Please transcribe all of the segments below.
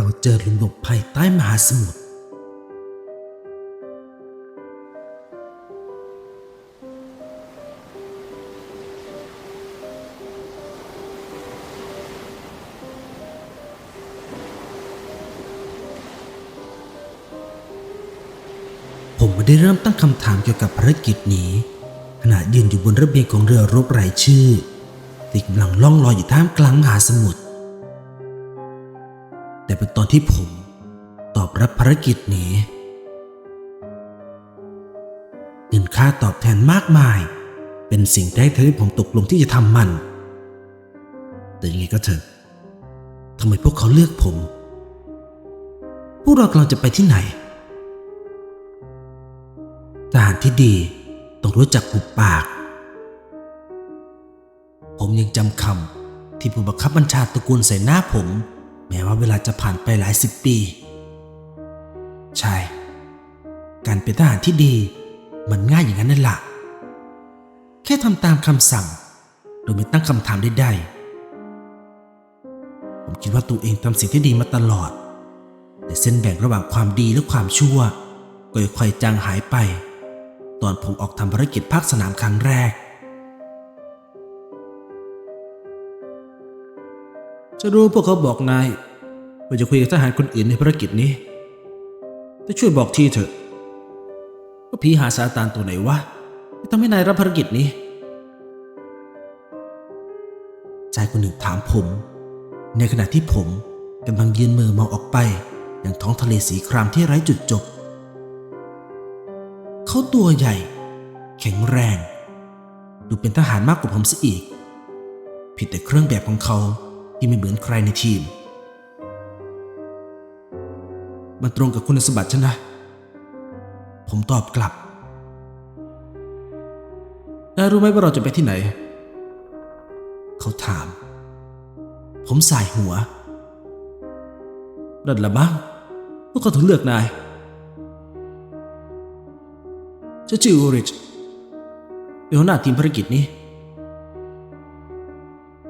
เราเจอหลุมหลบภัยใต้มหาสมุทรผมไม่ได้เริ่มตั้งคำถามเกี่ยวกับภารกิจนี้ขณะยืนอยู่บนระเบียงของเรือรบไรายชื่อที่กำลังล่องลอยอยู่ท่ามกลางมหาสมุทร แต่เป็นตอนที่ผมตอบรับภารกิจนี้เงินค่าตอบแทนมากมาย เป็นสิ่งแรกที่ผมตกลงที่จะทำมัน แต่ยังไงก็เถอะทำไมพวกเขาเลือกผม พวกเรากำลังจะไปที่ไหน ทหารที่ดีต้องรู้จักหุบปาก ผมยังจำคำที่ผู้บังคับบัญชาตระกูลใส่หน้าผม แม้ว่าเวลาจะผ่านไปหลายสิบปี ใช่ การเป็นทหารที่ดีมันง่ายอย่างนั้นนั่นแหละแค่ทำตามคำสั่ง โดยไม่ตั้งคำถามใดๆผมคิดว่าตัวเองทำสิ่งที่ดีมาตลอด แต่เส้นแบ่งระหว่างความดีและความชั่วก็ค่อยๆจางหายไป ตอนผมออกทำภารกิจภาคสนามครั้งแรก จะรู้พวกเขาบอกนายว่าจะคุยกับทหารคนอื่นในภารกิจนี้ แต่ช่วยบอกทีเถอะว่าผีหาซาตานตัวไหนวะที่ทำให้นายรับภารกิจนี้ชายคนหนึ่งถามผม ในขณะที่ผมกำลังยืนมือมองออกไปอย่างท้องทะเลสีครามที่ไร้จุดจบ เขาตัวใหญ่ แข็งแรง ดูเป็นทหารมากกว่าผมซะอีก ผิดแต่เครื่องแบบของเขา ที่ไม่เหมือนใครในทีม มันตรงกับคุณสมบัติฉันนะ ผมตอบกลับนายรู้ไหมว่าเราจะไปที่ไหน เขาถาม ผมสายหัวนั่นละมั้งพวกเขาถึงเลือกนายจะชื่ออูริชเป็นหัวหน้าทีมภารกิจนี้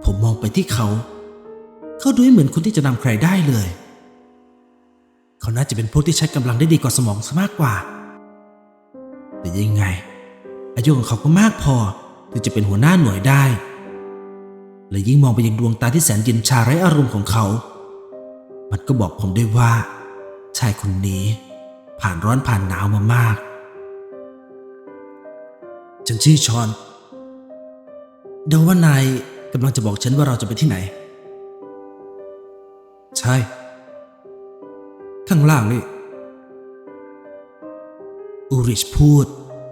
ผมมองไปที่เขา เขาดูไม่เหมือนคนที่จะนำใครได้เลย เขาน่าจะเป็นพวกที่ใช้กำลังได้ดีกว่าสมองซะมากกว่า แต่ยังไง อายุของเขาก็มากพอที่จะเป็นหัวหน้าหน่วยได้ และยิ่งมองไปยังดวงตาที่แสนเย็นชาไร้อารมณ์ของเขา มันก็บอกผมได้ว่า ชายคนนี้ผ่านร้อนผ่านหนาวมามาก ฉันชื่อชอนเดาว่านายกำลังจะบอกฉันว่าเราจะไปที่ไหน ใช่ ข้างล่างนี่ อูริชพูด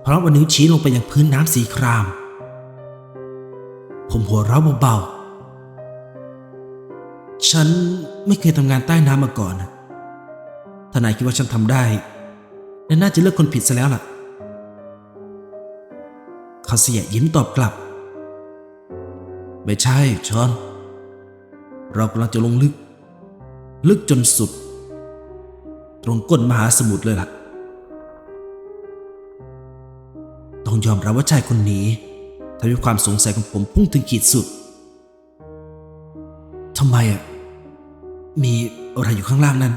พร้อมเอานิ้วชี้ลงไปยังพื้นน้ำสีคราม ผมหัวเราะเบาๆ ฉันไม่เคยทำงานใต้น้ำมาก่อนถ้านายคิดว่าฉันทำได้นายน่าจะเลือกคนผิดซะแล้วล่ะเขาเสียยิ้มตอบกลับ ไม่ใช่ชอน เรากำลังจะลงลึก ลึกจนสุด ตรงก้นมหาสมุทรเลยล่ะ ต้องยอมรับว่าชายคนนี้ทำให้ความสงสัยของผมพุ่งถึงขีดสุดทำไมอะ มีอะไรอยู่ข้างล่างนั้น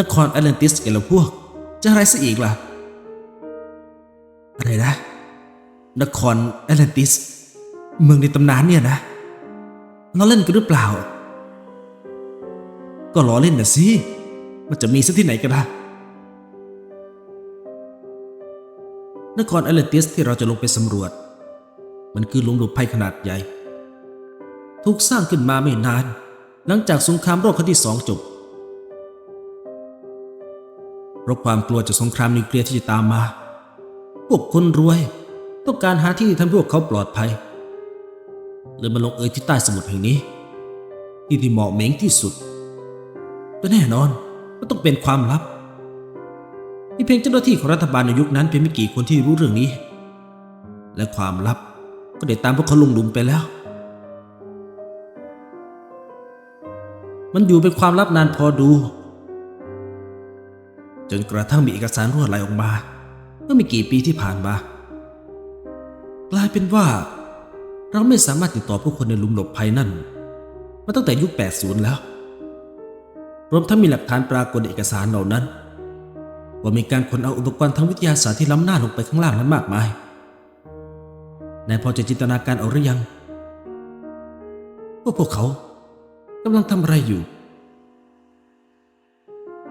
นครแอตแลนติสเอลพวก จะอะไรซะอีกล่ะ อะไรนะ นครแอตแลนติส เมืองในตำนานเนี่ยนะล้อเล่นกันหรือเปล่า ก็ล้อเล่นนะสิมันจะมีสักที่ไหนกันล่ะนครแอตแลติสที่เราจะลงไปสำรวจ มันคือหลุมหลบภัยขนาดใหญ่ ถูกสร้างขึ้นมาไม่นาน หลังจากสงครามโลกครั้งที่สองจบเพราะความกลัวจากสงครามนิวเคลียร์ที่จะตามมา พวกคนรวย ต้องการหาที่ที่ทำพวกเขาปลอดภัยเลยมาลงเอยที่ใต้สมุทรแห่งนี้ ที่ที่เหมาะเหม็งที่สุด แต่แน่นอนมันต้องเป็นความลับมีเพียงเจ้าหน้าที่ของรัฐบาลในยุคนั้นเพียงไม่กี่คนที่รู้เรื่องนี้ และความลับก็ได้ตามพวกเขาลงหลุมไปแล้ว มันอยู่เป็นความลับนานพอดู จนกระทั่งมีเอกสารรั่วไหลออกมาเมื่อไม่กี่ปีที่ผ่านมากลายเป็นว่า เราไม่สามารถติดต่อผู้คนในหลุมหลบภัยนั่น มาตั้งแต่ยุค 80 แล้ว รวมทั้งมีหลักฐานปรากฏในเอกสารเหล่านั้น ว่ามีการขนเอาอุปกรณ์ทางวิทยาศาสตร์ที่ล้ำหน้าลงไปข้างล่างนั้นมากมายนายพอจะจินตนาการเอาหรือยังว่าพวกเขากำลังทำอะไรอยู่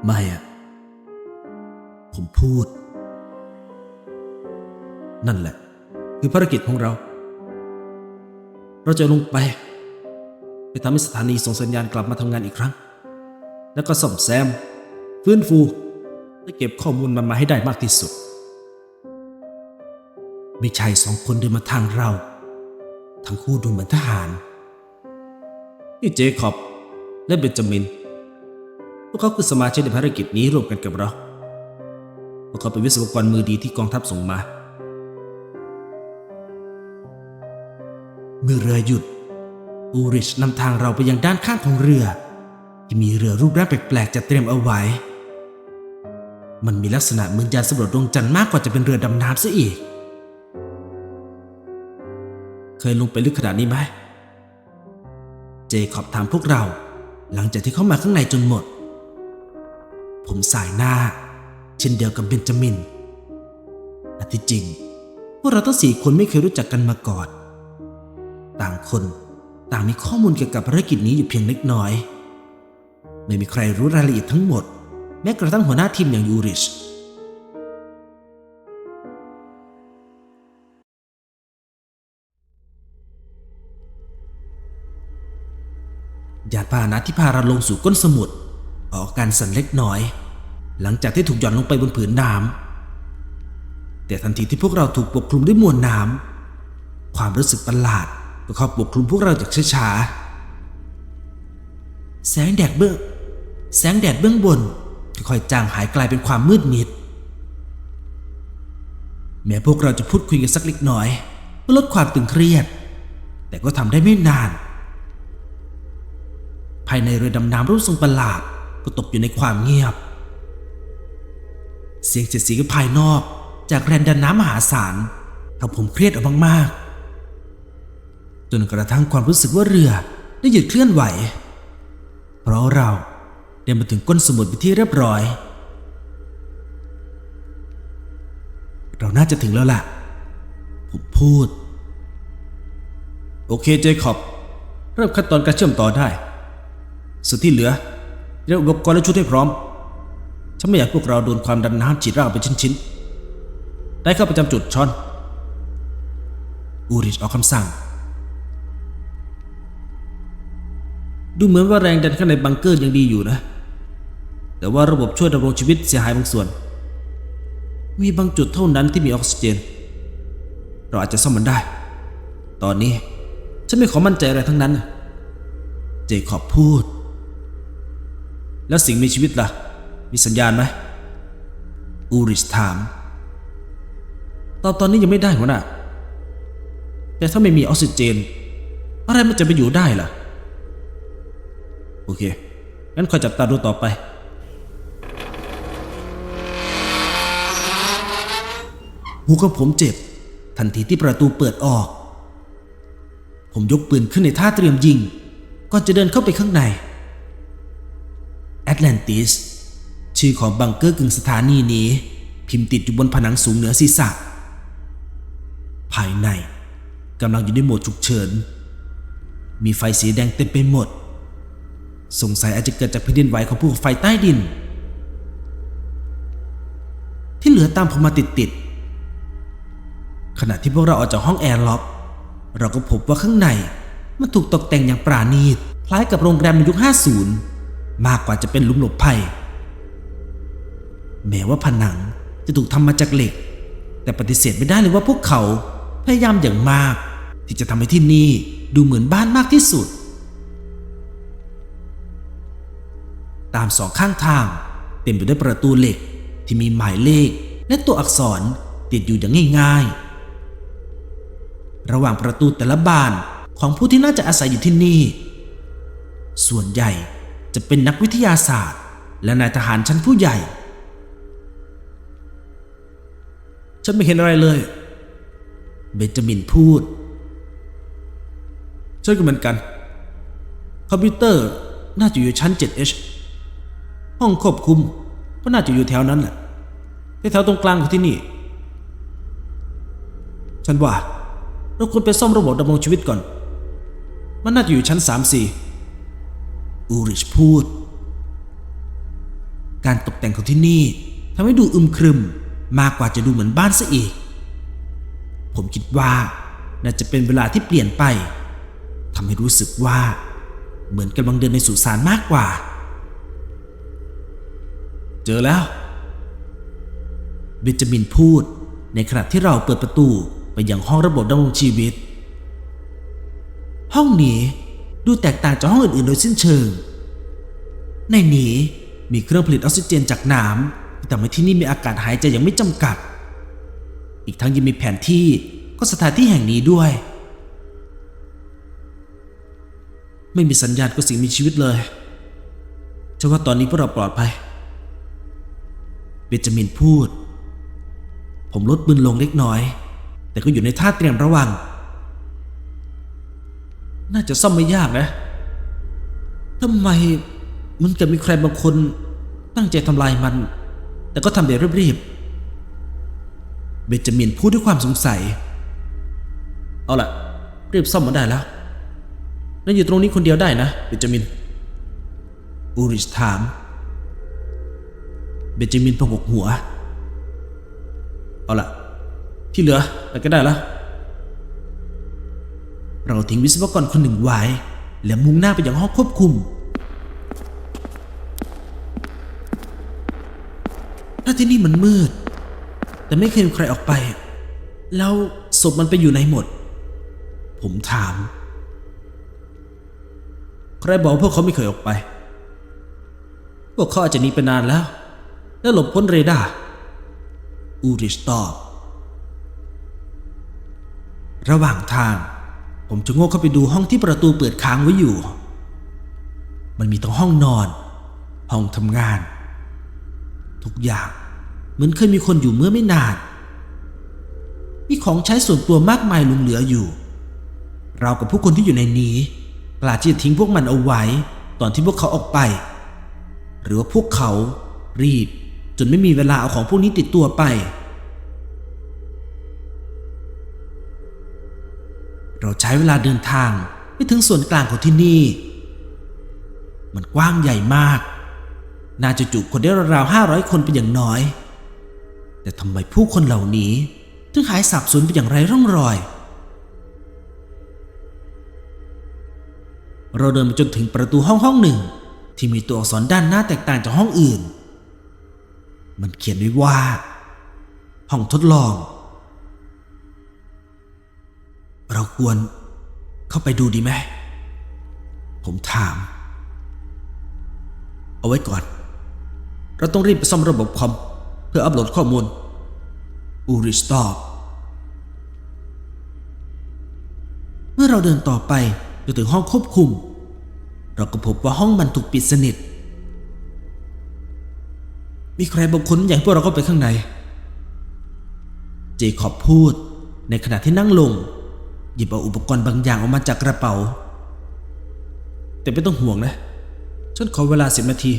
ไม่อะผมพูด นั่นแหละ คือภารกิจของเรา เราจะลงไป ไปทำให้สถานีส่งสัญญาณกลับมาทำงานอีกครั้ง แล้วก็ซ่อมแซม ฟื้นฟูและเก็บข้อมูลมันมาให้ได้มากที่สุด มีชายสองคนเดินมาทางเรา ทั้งคู่ดูเหมือนทหาร นี่เจคอบและเบนจามิน พวกเขาคือสมาชิกในภารกิจนี้ร่วมกันกับเรา พวกเขาเป็นวิศวกรมือดีที่กองทัพส่งมา เมื่อเรือหยุดอูริชนำทางเราไปยังด้านข้างของเรือ ที่มีเรือรูปร่างแปลกๆจัดเตรียมเอาไว้ มันมีลักษณะเหมือนยานสำรวจดวงจันทร์มากกว่าจะเป็นเรือดำน้ำซะอีก เคยลงไปลึกขนาดนี้ไหม เจคอบถามพวกเรา หลังจากที่เข้ามาข้างในจนหมด ผมสายหน้า เช่นเดียวกับเบนจามินอันที่จริง พวกเราทั้งสี่คนไม่เคยรู้จักกันมาก่อน ต่างคนต่างมีข้อมูลเกี่ยวกับภารกิจนี้อยู่เพียงเล็กน้อย ไม่มีใครรู้รายละเอียดทั้งหมด แม้กระทั่งหัวหน้าทีมอย่างยูริชยานพาหนะที่พาเราลงสู่ก้นสมุทรออกการสั่นเล็กน้อย หลังจากที่ถูกหย่อนลงไปบนผืนน้ำแต่ทันทีที่พวกเราถูกปกคลุมด้วยมวลน้ำความรู้สึกประหลาดก็เข้าปกคลุมพวกเราจากช้าๆแสงแดดเบื้อง แสงแดดเบื้องบนค่อยๆจางหายกลายเป็นความมืดมิด แม้พวกเราจะพูดคุยกันสักเล็กน้อยเพื่อลดความตึงเครียด แต่ก็ทำได้ไม่นาน ภายในเรือดำน้ำรูปทรงประหลาดก็ตกอยู่ในความเงียบ เสียงเสียดสีกับภายนอกจากแรงดันน้ำมหาศาลทำผมเครียดออกมากๆ จนกระทั่งความรู้สึกว่าเรือได้หยุดเคลื่อนไหว เพราะเรา ได้มาถึงก้นสมุทรเป็นที่เรียบร้อย เราน่าจะถึงแล้วล่ะ ผมพูด โอเคเจคอบ เริ่มขั้นตอนการเชื่อมต่อได้ ส่วนที่เหลือเรียกอุปกรณ์และชุดให้พร้อม ฉันไม่อยากพวกเราโดนความดันน้ำฉีดร่างเป็นชิ้นๆ ได้เข้าประจำจุดชอนอูริชออกคำสั่ง ดูเหมือนว่าแรงดันข้างในบังเกอร์ยังดีอยู่นะ แต่ว่าระบบช่วยดำรงชีวิตเสียหายบางส่วน มีบางจุดเท่านั้นที่มีออกซิเจน เราอาจจะซ่อมมันได้ ตอนนี้ฉันไม่ขอมั่นใจอะไรทั้งนั้น เจคอบพูด แล้วสิ่งมีชีวิตล่ะ มีสัญญาณไหมอูริชถาม ตอนตอนนี้ยังไม่ได้หัวหน้าแต่ถ้าไม่มีออกซิเจน อะไรมันจะไปอยู่ได้ล่ะ โอเค งั้นคอยจับตาดูต่อไป หูของผมเจ็บ ทันทีที่ประตูเปิดออก ผมยกปืนขึ้นในท่าเตรียมยิงก่อนจะเดินเข้าไปข้างในแอตแลนติสชื่อของบังเกอร์กึ่งสถานีนี้ พิมพ์ติดอยู่บนผนังสูงเหนือศีรษะ ภายในกำลังอยู่ในโหมดฉุกเฉิน มีไฟสีแดงเต็มไปหมด สงสัยอาจจะเกิดจากแผ่นดินไหวของภูเขาไฟใต้ดิน ที่เหลือตามผมมาติดๆ ขณะที่พวกเราออกจากห้องแอร์ล็อก เราก็พบว่าข้างในมันถูกตกแต่งอย่างปราณีตคล้ายกับโรงแรมในยุค 50 มากกว่าจะเป็นหลุมหลบภัย แม้ว่าผนังจะถูกทำมาจากเหล็ก แต่ปฏิเสธไม่ได้เลยว่าพวกเขาพยายามอย่างมาก ที่จะทำให้ที่นี่ดูเหมือนบ้านมากที่สุด ตามสองข้างทางเต็มไปด้วยประตูเหล็กที่มีหมายเลขและตัวอักษรติดอยู่อย่างง่ายๆ ระหว่างประตูแต่ละบานของผู้ที่น่าจะอาศัยอยู่ที่นี่ ส่วนใหญ่จะเป็นนักวิทยาศาสตร์ และนายทหารชั้นผู้ใหญ่ ฉันไม่เห็นอะไรเลย เบนจามินพูดฉันก็เหมือนกัน คอมพิวเตอร์น่าจะอยู่ชั้น 7H ห้องควบคุมก็น่าจะอยู่แถวนั้นแหละแถวตรงกลางของที่นี่ ฉันว่า เราควรไปซ่อมระบบดำรงชีวิตก่อน มันน่าจะอยู่ชั้น3 4อูริชพูด การตกแต่งของที่นี่ทำให้ดูอึมครึมมากกว่าจะดูเหมือนบ้านซะอีก ผมคิดว่าน่าจะเป็นเวลาที่เปลี่ยนไปทำให้รู้สึกว่า เหมือนกำลังเดินในสุสานมากกว่า เจอแล้วเบนจามินพูดในขณะที่เราเปิดประตู ไปยังห้องระบบดำรงชีวิต ห้องนี้ดูแตกต่างจากห้องอื่นๆ โดยสิ้นเชิง ในนี้มีเครื่องผลิตออกซิเจนจากน้ำที่ทำให้ที่นี่มีอากาศหายใจอย่างไม่จำกัด อีกทั้งยังมีแผนที่ก็สถานที่แห่งนี้ด้วย ไม่มีสัญญาณก็สิ่งมีชีวิตเลยฉันว่าตอนนี้พวกเราปลอดภัย เบนจามินพูด ผมลดปืนลงเล็กน้อย แต่ก็อยู่ในท่าเตรียมระวัง น่าจะซ่อมไม่ยากนะทำไมมันจะมีใครบางคนตั้งใจทำลายมัน แต่ก็ทำแบบรีบๆเบนจามินพูดด้วยความสงสัย เอาล่ะรีบซ่อมมาได้แล้วแล้วอยู่ตรงนี้คนเดียวได้นะเบนจามิน อูริชถาม เบนจามินพงกหัว เอาล่ะ ที่เหลือไปก็ได้แล้วเราทิ้งวิศวกรคนหนึ่งไว้ และมุ่งหน้าไปยังห้องควบคุม ถ้าที่นี่มันมืด แต่ไม่เคยมีใครออกไป แล้วศพมันไปอยู่ไหนหมด ผมถาม ใครบอกพวกเขาไม่เคยออกไป พวกเขาอาจจะหนีไปนานแล้ว และหลบพ้นเรดาร์ อูริชตอบ ระหว่างทาง ผมจะโง่เข้าไปดูห้องที่ประตูเปิดค้างไว้อยู่ มันมีทั้งห้องนอน ห้องทำงาน ทุกอย่างเหมือนเคยมีคนอยู่เมื่อไม่นาน มีของใช้ส่วนตัวมากมายหลงเหลืออยู่ เรากับผู้คนที่อยู่ในนี้กล้าที่จะทิ้งพวกมันเอาไว้ ตอนที่พวกเขาออกไป หรือว่าพวกเขารีบจนไม่มีเวลาเอาของพวกนี้ติดตัวไป เราใช้เวลาเดินทางไปถึงส่วนกลางของที่นี่ มันกว้างใหญ่มาก น่าจะจุคนได้ราวๆห้าร้อยคนเป็นอย่างน้อย แต่ทำไมผู้คนเหล่านี้ ถึงหายสับสนไปอย่างไรร่องรอย เราเดินมาจนถึงประตูห้องห้องหนึ่ง ที่มีตัวอักษรด้านหน้าแตกต่างจากห้องอื่น มันเขียนไว้ว่า ห้องทดลอง เราควรเข้าไปดูดีไหม ผมถาม เอาไว้ก่อน เราต้องรีบไปซ่อมระบบคอม เพื่ออัปโหลดข้อมูล อูริสตอบเมื่อเราเดินต่อไปจนถึงห้องควบคุม เราก็พบว่าห้องมันถูกปิดสนิท มีใครบางคนอยากพวกเราเข้าไปข้างใน เจคอบพูดในขณะที่นั่งลง หยิบเอาอุปกรณ์บางอย่างออกมาจากกระเป๋า แต่ไม่ต้องห่วงนะ ฉันขอเวลาสิบนาที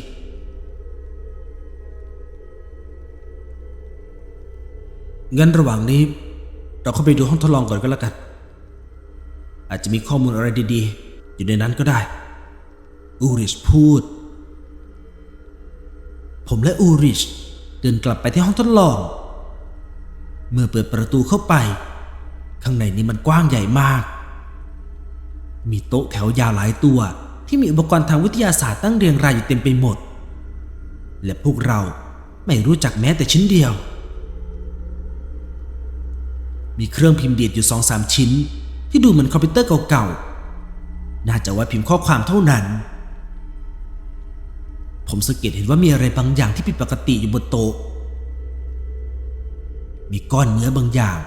งั้นระหว่างนี้ เราเข้าไปดูห้องทดลองก่อนก็แล้วกัน อาจจะมีข้อมูลอะไรดีๆ อยู่ในนั้นก็ได้ อูริชพูด ผมและอูริชเดินกลับไปที่ห้องทดลอง เมื่อเปิดประตูเข้าไป ข้างในนี้มันกว้างใหญ่มาก มีโต๊ะแถวยาวหลายตัว ที่มีอุปกรณ์ทางวิทยาศาสตร์ตั้งเรียงรายอยู่เต็มไปหมด และพวกเราไม่รู้จักแม้แต่ชิ้นเดียว มีเครื่องพิมพ์ดีดอยู่สองสามชิ้น ที่ดูเหมือนคอมพิวเตอร์เก่าๆ น่าจะไว้พิมพ์ข้อความเท่านั้น ผมสังเกตเห็นว่ามีอะไรบางอย่างที่ผิดปกติอยู่บนโต๊ะ มีก้อนเนื้อบางอย่าง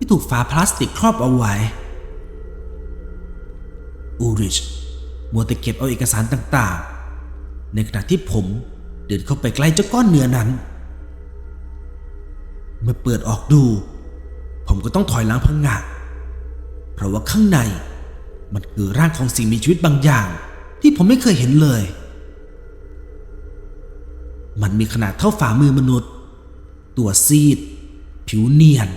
ที่ถูกฝาพลาสติกครอบเอาไว้ อูริชมัวแต่เก็บเอาเอกสารต่างๆ ในขณะที่ผมเดินเข้าไปใกล้เจ้าก้อนเนื้อนั้น เมื่อเปิดออกดู ผมก็ต้องถอยหลังพังงะเพราะว่าข้างในมันคือร่างของสิ่งมีชีวิตบางอย่าง ที่ผมไม่เคยเห็นเลย มันมีขนาดเท่าฝ่ามือมนุษย์ ตัวซีด ผิวเนียน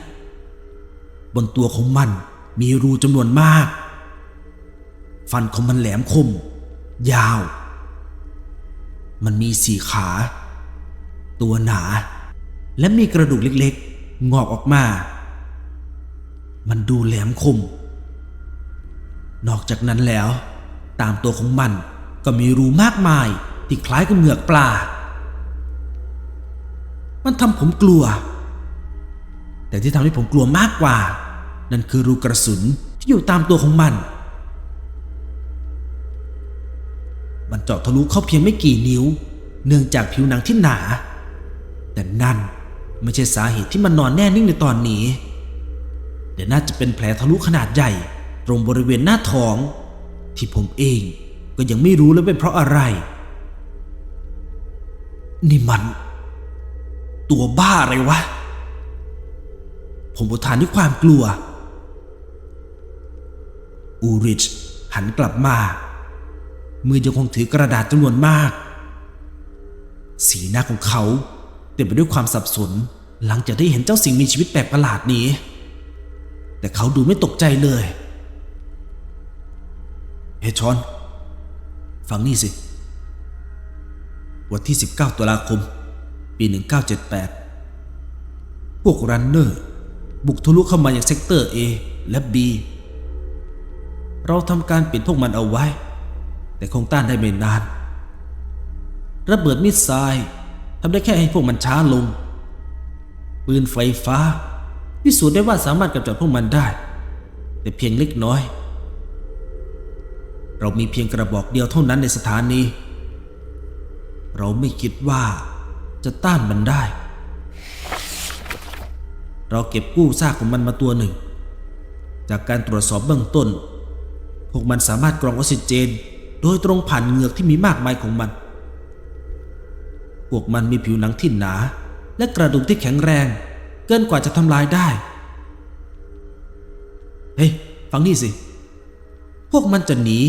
บนตัวของมันมีรูจำนวนมาก ฟันของมันแหลมคม ยาว มันมีสี่ขา ตัวหนา และมีกระดูกเล็กๆ งอกออกมา มันดูแหลมคม นอกจากนั้นแล้ว ตามตัวของมันก็มีรูมากมายที่คล้ายกับเหงือกปลา มันทำผมกลัว แต่ที่ทำให้ผมกลัวมากกว่า นั่นคือรูกระสุนที่อยู่ตามตัวของมัน มันเจาะทะลุเข้าเพียงไม่กี่นิ้ว เนื่องจากผิวหนังที่หนา แต่นั่นไม่ใช่สาเหตุที่มันนอนแน่นิ่งในตอนนี้ แต่น่าจะเป็นแผลทะลุขนาดใหญ่ ตรงบริเวณหน้าท้อง ที่ผมเองก็ยังไม่รู้เลยเป็นเพราะอะไร นี่มัน ตัวบ้าอะไรวะ ผมอุทานด้วยความกลัว อูริชหันกลับมา มือยังคงถือกระดาษจำนวนมาก สีหน้าของเขาเต็มไปด้วยความสับสน หลังจากได้เห็นเจ้าสิ่งมีชีวิตแปลกประหลาดนี้ แต่เขาดูไม่ตกใจเลยเฮชอน ฟังนี่สิ วันที่ 19ตุลาคม ปี 1978 พวกรันเนอร์ บุกทะลุเข้ามายังเซกเตอร์ A และ B เราทำการปิดพวกมันเอาไว้ แต่คงต้านได้ไม่นาน ระเบิดมิสไซล์ทำได้แค่ให้พวกมันช้าลง ปืนไฟฟ้าพิสูจน์ได้ว่าสามารถกำจัดพวกมันได้ แต่เพียงเล็กน้อย เรามีเพียงกระบอกเดียวเท่านั้นในสถานี เราไม่คิดว่าจะต้านมันได้ เราเก็บกู้ซากของมันมาตัวหนึ่ง จากการตรวจสอบเบื้องต้น พวกมันสามารถกรองออกซิเจน โดยตรงผ่านเหงือกที่มีมากมายของมัน พวกมันมีผิวหนังที่หนา และกระดูกที่แข็งแรง เกินกว่าจะทำลายได้ เฮ้ย ฟังนี่สิ พวกมันจะหนี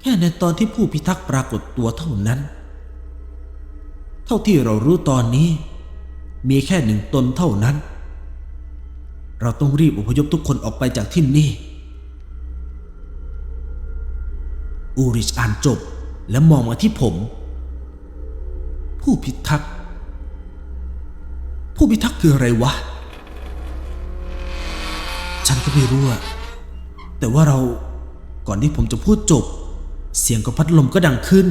แค่ในตอนที่ผู้พิทักษ์ปรากฏตัวเท่านั้น เท่าที่เรารู้ตอนนี้ มีแค่หนึ่งตนเท่านั้น เราต้องรีบอพยพทุกคนออกไปจากที่นี่ อูริชอ่านจบ และมองมาที่ผม ผู้พิทักษ์ ผู้พิทักษ์คืออะไรวะ ฉันก็ไม่รู้อะแต่ว่าเราก่อนที่ผมจะพูดจบ เสียงของพัดลมก็ดังขึ้น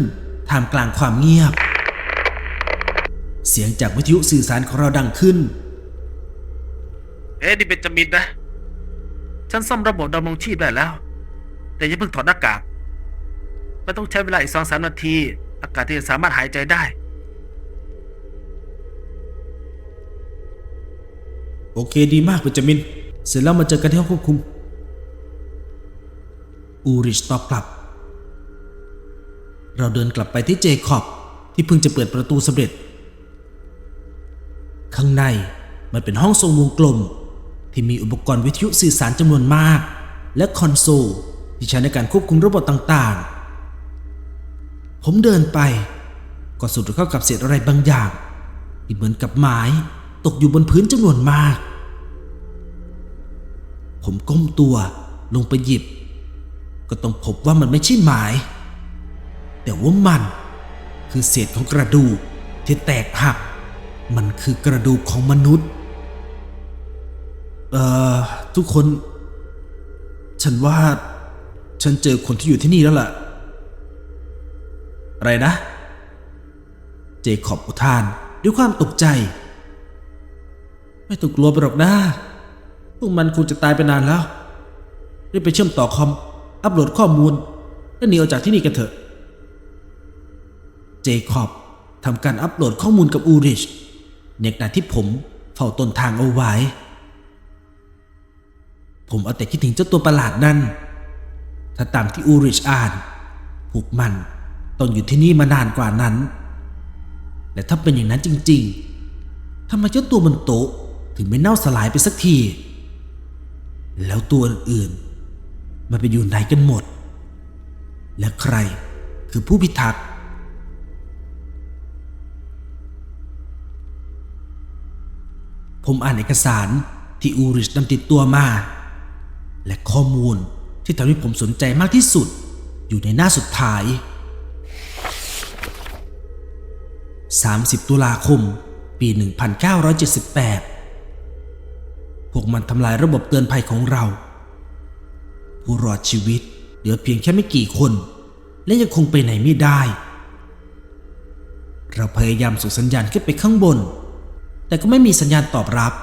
ท่ามกลางความเงียบ เสียงจากวิทยุสื่อสารของเราดังขึ้น เอ๊ะนี่เป็นจามินนะ ฉันซ่อมระบบดำรงชีพได้แล้ว แต่อย่าเพิ่งถอดหน้ากาก มันต้องใช้เวลาอีกสองสามนาที อากาศที่จะสามารถหายใจได้ โอเคดีมากเบนจามิน เสร็จแล้วมาเจอกันที่ห้องควบคุม อูริชตอบกลับ เราเดินกลับไปที่เจคอบที่เพิ่งจะเปิดประตูสำเร็จ ข้างในมันเป็นห้องทรงวงกลม ที่มีอุปกรณ์วิทยุสื่อสารจำนวนมาก และคอนโซลที่ใช้ในการควบคุมระบบต่างๆ ผมเดินไปก็สะดุดเข้ากับเศษอะไรบางอย่างที่เหมือนกับไม้ตกอยู่บนพื้นจำนวนมาก ผมก้มตัวลงไปหยิบ ก็ต้องพบว่ามันไม่ใช่ไม้แต่ว่ามันคือเศษของกระดูกที่แตกหัก มันคือกระดูกของมนุษย์ เอ่อ ทุกคน ฉันว่า ฉันเจอคนที่อยู่ที่นี่แล้วล่ะ อะไรนะ เจคอบอุทานด้วยความตกใจ ไม่ต้องกลัวไปหรอกนะพวกมันคงจะตายไปนานแล้วรีบไปเชื่อมต่อคอม อัปโหลดข้อมูล และหนีออกจากที่นี่กันเถอะ เจคอบทำการอัปโหลดข้อมูลกับอูริชในขณะที่ผมเฝ้าต้นทางเอาไว้ ผมเอาแต่คิดถึงเจ้าตัวประหลาดนั่น ถ้าตามที่อูริชอ่านพวกมัน ต้องอยู่ที่นี่มานานกว่านั้น และถ้าเป็นอย่างนั้นจริงๆทำไมเจ้าตัวบนโต๊ะถึงไม่เน่าสลายไปสักที แล้วตัวอื่นๆ มันไปอยู่ไหนกันหมด และใครคือผู้พิทักษ์ผมอ่านเอกสารที่อูริชนำติดตัวมา และข้อมูลที่ทำให้ผมสนใจมากที่สุดอยู่ในหน้าสุดท้าย 30 ตุลาคม ปี 1978 พวกมันทำลายระบบเตือนภัยของเรา ผู้รอดชีวิตเหลือเพียงแค่ไม่กี่คน และยังคงไปไหนไม่ได้ เราพยายามส่งสัญญาณขึ้นไปข้างบน แต่ก็ไม่มีสัญญาณตอบรับ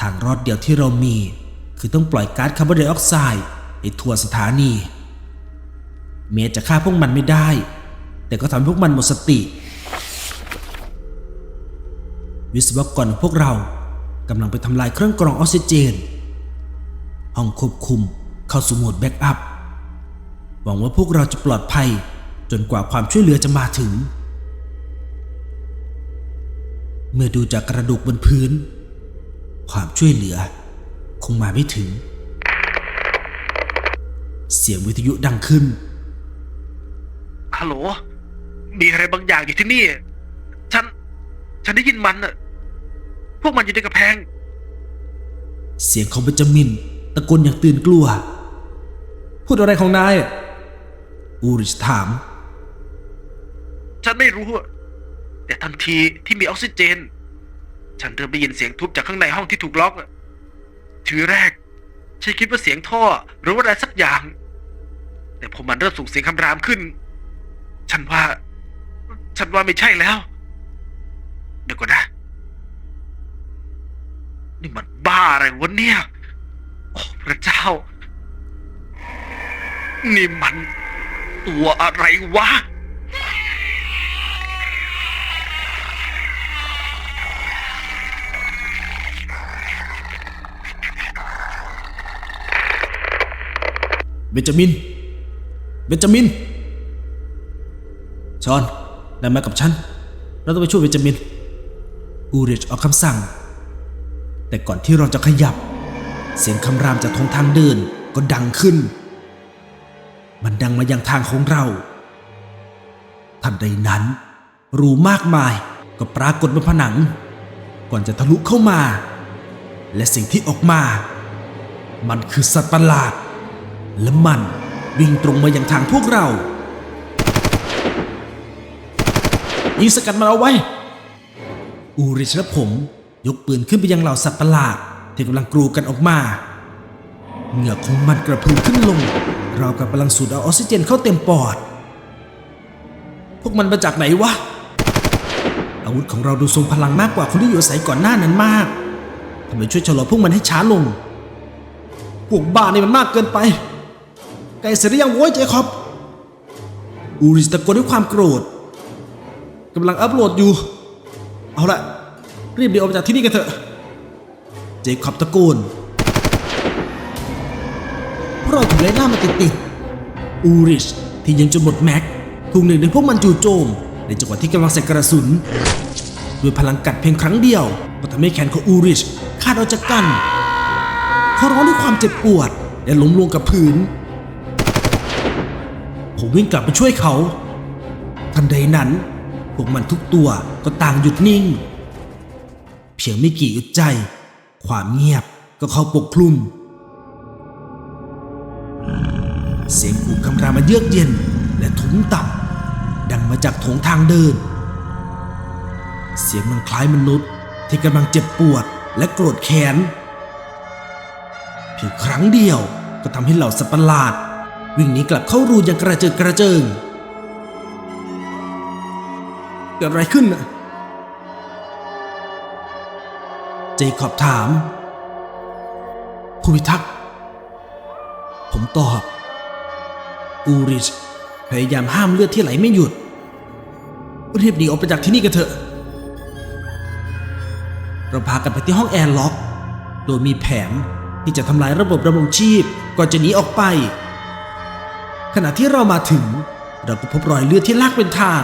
ทางรอดเดียวที่เรามี คือต้องปล่อยก๊าซคาร์บอนไดออกไซด์ในทั่วสถานี เมจะฆ่าพวกมันไม่ได้ แต่ก็ทำให้พวกมันหมดสติ วิศวกรของพวกเรากำลังไปทำลายเครื่องกรองออกซิเจน ห้องควบคุมเข้าสู่โหมดแบ็กอัพ หวังว่าพวกเราจะปลอดภัยจนกว่าความช่วยเหลือจะมาถึง เมื่อดูจากกระดูกบนพื้น ความช่วยเหลือคงมาไม่ถึง เสียงวิทยุดังขึ้น ฮัลโหล มีอะไรบางอย่างอยู่ที่นี่ ฉัน ฉันได้ยินมันอะพวกมันอยู่ในกระแพง เสียงของเบนจามิน ตะโกนอย่างตื่นกลัว พูดอะไรของนาย อูริชถาม ฉันไม่รู้อะแต่ทันทีที่มีออกซิเจน ฉันเริ่มได้ยินเสียงทุบจากข้างในห้องที่ถูกล็อกอะทีแรก ฉันคิดว่าเสียงท่อหรือว่าอะไรสักอย่าง แต่พอมันเริ่มส่งเสียงคำรามขึ้น ฉันว่า ฉันว่าไม่ใช่แล้ว เดี๋ยวก่อนนะ นี่มันบ้าอะไรวะเนี่ย โอ้พระเจ้า นี่มันตัวอะไรวะ เบนจามิน เบนจามิน ชอน นายมากับฉัน เราต้องไปช่วยเบนจามิน อูริชออกคำสั่ง แต่ก่อนที่เราจะขยับ เสียงคำรามจากทงทางเดินก็ดังขึ้น มันดังมายังทางของเรา ทันใดนั้น รูมากมายก็ปรากฏบนผนัง ก่อนจะทะลุเข้ามา และสิ่งที่ออกมา มันคือสัตว์ประหลาด และมันวิ่งตรงมาอย่างทางพวกเรา ยิงสกัดมันเอาไว้ อูริชและผมยกปืนขึ้นไปยังเหล่าสัตว์ประหลาดที่กำลังกรูกันออกมา เหงื่อของมันกระพือขึ้นลง เรากับกำลังสูดเอาออกซิเจนเข้าเต็มปอด พวกมันมาจากไหนวะ อาวุธของเราดูทรงพลังมากกว่าคนที่อยู่อาศัยก่อนหน้านั้นมากทำไมช่วยชะลอพวกมันให้ช้าลง พวกบ้านี่มันมากเกินไปไกลเสร็จหรือยังโว้ยเจคอบ อูริสตะโกนด้วยความโกรธ กำลังอัพโหลดอยู่ เอาละรีบเดี๋ยวออกมาจากที่นี่กันเถอะ เจคอบตะโกนพวกเราถูกไล่ล่ามาติดๆ อูริชที่ยังจนหมดแม็ก ถูกหนึ่งในพวกมันจู่โจม ในจังหวะที่กำลังใส่กระสุน ด้วยพลังกัดเพียงครั้งเดียว ก็ทำให้แขนของอูริชขาดออกจากกัน เขาร้องด้วยความเจ็บปวด และล้มลงกับพื้น ผมวิ่งกลับไปช่วยเขา ทันใดนั้น พวกมันทุกตัวก็ต่างหยุดนิ่ง เพียงไม่กี่อึดใจ ความเงียบก็เข้าปกคลุม เสียงกูคำรามมันเยือกเย็นและทุ้มต่ำดังมาจากโถงทางเดิน เสียงมันคล้ายมนุษย์ที่กำลังเจ็บปวดและโกรธแค้นเพียงครั้งเดียวก็ทำให้เหล่าสัตว์ประหลาด วิ่งหนีกลับเข้ารูอย่างกระเจิดกระเจิง เกิดอะไรขึ้นน่ะเจคอบถาม ผู้พิทักษ์ ผมตอบ อูริชพยายามห้ามเลือดที่ไหลไม่หยุดรีบหนีออกไปจากที่นี่กันเถอะ เราพากันไปที่ห้องแอร์ล็อก โดยมีแผนที่จะทำลายระบบดำรงชีพก่อนจะหนีออกไป ขณะที่เรามาถึง เราก็พบรอยเลือดที่ลากเป็นทาง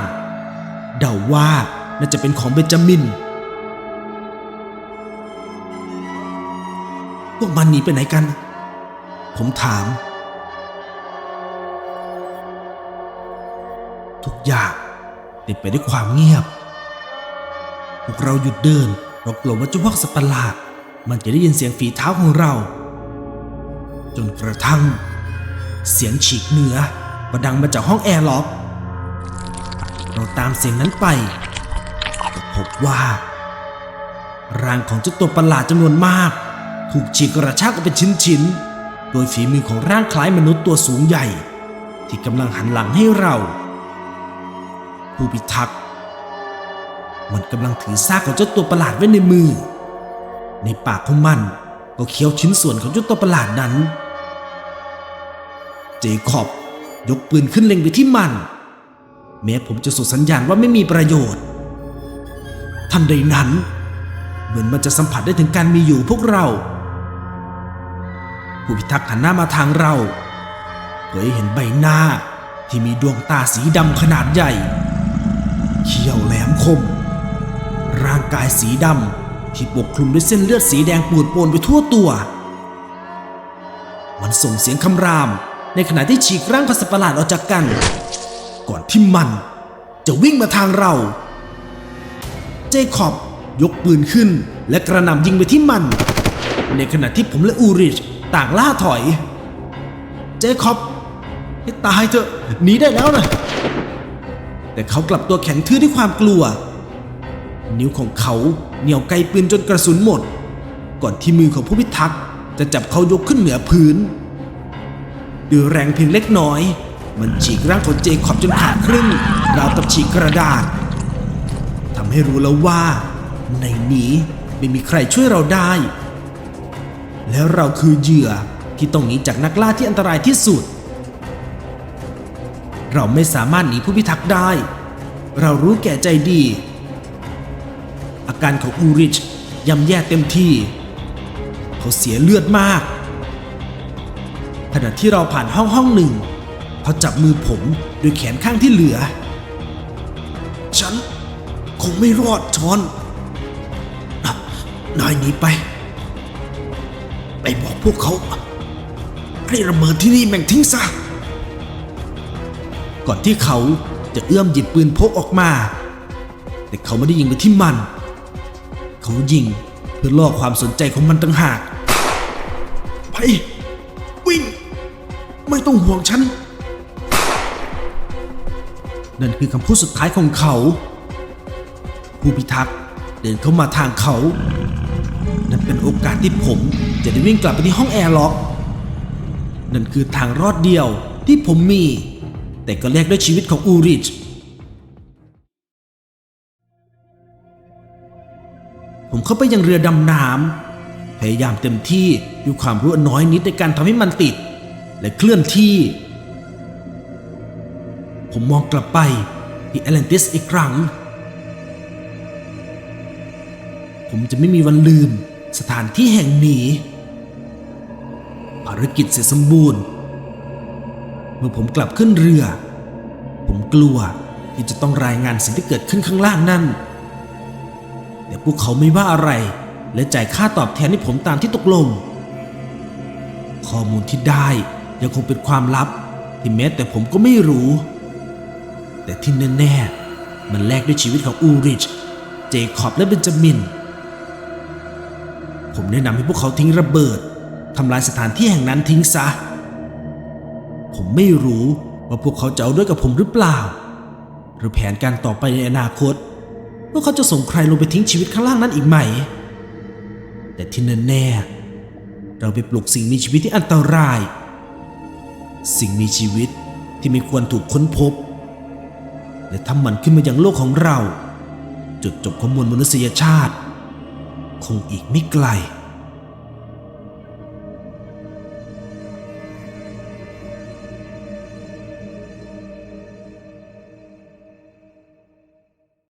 เดาว่าน่าจะเป็นของเบนจามิน พวกมันหนีไปไหนกัน ผมถาม ทุกอย่างเต็มไปด้วยความเงียบ พวกเราหยุดเดินเพราะกลัวว่าเจ้าพวกสัตว์ประหลาด มันจะได้ยินเสียงฝีเท้าของเรา จนกระทั่ง เสียงฉีกเหนือก็ดังมาจากห้องแอร์ล็อก เราตามเสียงนั้นไป ก็พบว่า ร่างของเจ้าตัวประหลาดจำนวนมาก ถูกฉีกกระชากออกเป็นชิ้นๆ โดยฝีมือของร่างคล้ายมนุษย์ตัวสูงใหญ่ ที่กำลังหันหลังให้เรา ผู้พิทักษ์มันกำลังถือซากของเจ้าตัวประหลาดไว้ในมือ ในปากของมันก็เคี้ยวชิ้นส่วนของเจ้าตัวประหลาดนั้น เจคอบยกปืนขึ้นเล็งไปที่มัน แม้ผมจะส่งสัญญาณว่าไม่มีประโยชน์ ทันใดนั้น เหมือนมันจะสัมผัสได้ถึงการมีอยู่พวกเรา ผู้พิทักษ์หันหน้ามาทางเราเผยเห็นใบหน้าที่มีดวงตาสีดำขนาดใหญ่ เขี้ยวแหลมคม ร่างกายสีดำที่ปกคลุมด้วยเส้นเลือดสีแดงปูดโปนไปทั่วตัว มันส่งเสียงคำรามในขณะที่ฉีกร่างพัสประหลาดออกจากกัน ก่อนที่มัน จะวิ่งมาทางเรา เจคอบยกปืนขึ้น และกระหน่ำยิงไปที่มัน ในขณะที่ผมและอูริชต่างล่าถอย เจคอบให้ตายเถอะหนีได้แล้วนะแต่เขากลับตัวแข็งทื่อด้วยความกลัว นิ้วของเขาเหนี่ยวไกปืนจนกระสุนหมด ก่อนที่มือของผู้พิทักษ์จะจับเขายกขึ้นเหนือพื้นด้วยแรงเพียงเล็กน้อย มันฉีกร่างของเจคอบจนขาดครึ่งราวกับฉีกกระดาษทำให้รู้แล้วว่า ในนี้ไม่มีใครช่วยเราได้ แล้วเราคือเหยื่อที่ต้องหนีจากนักล่าที่อันตรายที่สุด เราไม่สามารถหนีผู้พิทักษ์ได้ เรารู้แก่ใจดี อาการของอูริชย่ำแย่เต็มที่ เขาเสียเลือดมากขณะที่เราผ่านห้องห้องหนึ่ง เขาจับมือผมด้วยแขนข้างที่เหลือ ฉันคงไม่รอดชอนน่ะนายหนีไป ไปบอกพวกเขา ให้ระเบิดที่นี่แม่งทิ้งซะ ก่อนที่เขาจะเอื้อมหยิบปืนพกออกมา แต่เขาไม่ได้ยิงไปที่มัน เขายิงเพื่อล่อความสนใจของมันต่างหาก ไป วิ่ง ไม่ต้องห่วงฉัน นั่นคือคำพูดสุดท้ายของเขา ผู้พิทักษ์เดินเข้ามาทางเขา นั่นเป็นโอกาสที่ผมจะได้วิ่งกลับไปที่ห้องแอร์ล็อก นั่นคือทางรอดเดียวที่ผมมี แต่ก็แลกด้วยชีวิตของอูริช ผมเข้าไปยังเรือดำน้ำพยายามเต็มที่ด้วยความรู้น้อยนิดในการทำให้มันติด และเคลื่อนที่ ผมมองกลับไปที่แอตแลนติสอีกครั้ง ผมจะไม่มีวันลืมสถานที่แห่งนี้ ภารกิจเสร็จสมบูรณ์ เมื่อผมกลับขึ้นเรือ ผมกลัวที่จะต้องรายงานสิ่งที่เกิดขึ้นข้างล่างนั่น แต่พวกเขาไม่ว่าอะไร และจ่ายค่าตอบแทนให้ผมตามที่ตกลง ข้อมูลที่ได้ยังคงเป็นความลับที่แม้แต่ผมก็ไม่รู้ แต่ที่แน่ๆมันแลกด้วยชีวิตของอูริช เจคอบและเบนจามิน ผมแนะนำให้พวกเขาทิ้งระเบิดทำลายสถานที่แห่งนั้นทิ้งซะ ผมไม่รู้ว่าพวกเขาจะเอาด้วยกับผมหรือเปล่า หรือแผนการต่อไปในอนาคตว่าเขาจะส่งใครลงไปทิ้งชีวิตข้างล่างนั้นอีกไหม แต่ที่แน่ๆเราไปปลุกสิ่งมีชีวิตที่อันตราย สิ่งมีชีวิตที่ไม่ควรถูกค้นพบ และทำมันขึ้นมาอย่างโลกของเรา จุดจบของมวลมนุษยชาติ คงอีกไม่ไกล